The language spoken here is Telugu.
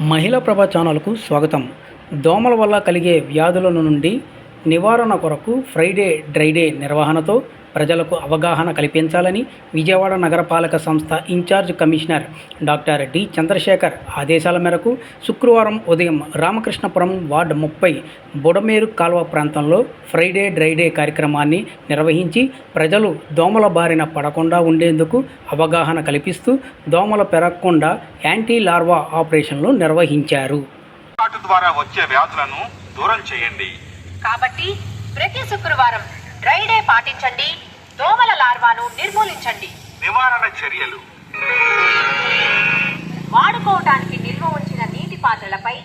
మహిళా ప్రభా ఛానల్కు స్వాగతం. దోమల వల్ల కలిగే వ్యాధుల నుండి నివారణ కొరకు ఫ్రైడే డ్రైడే నిర్వహణతో ప్రజలకు అవగాహన కల్పించాలని విజయవాడ నగరపాలక సంస్థ incharge commissioner doctor D Chandrasekhar ఆదేశాల మేరకు శుక్రవారం ఉదయం రామకృష్ణపురం వార్డు ముప్పై బుడమేరు కాల్వ ప్రాంతంలో ఫ్రైడే డ్రైడే కార్యక్రమాన్ని నిర్వహించి ప్రజలు దోమల బారిన పడకుండా ఉండేందుకు అవగాహన కల్పిస్తూ దోమలు పెరగకుండా యాంటీ లార్వా ఆపరేషన్లు నిర్వహించారు. ద్వారా వచ్చే వ్యాధులను దూరం చేయండి. కాబట్టి ప్రతి శుక్రవారం డ్రై డే పాటించండి. దోమల లార్వాను నిర్మూలించండి. నివారణ చర్యలు. వాడుకోవటానికి నిల్వ ఉంచిన నీటి పాత్రలపై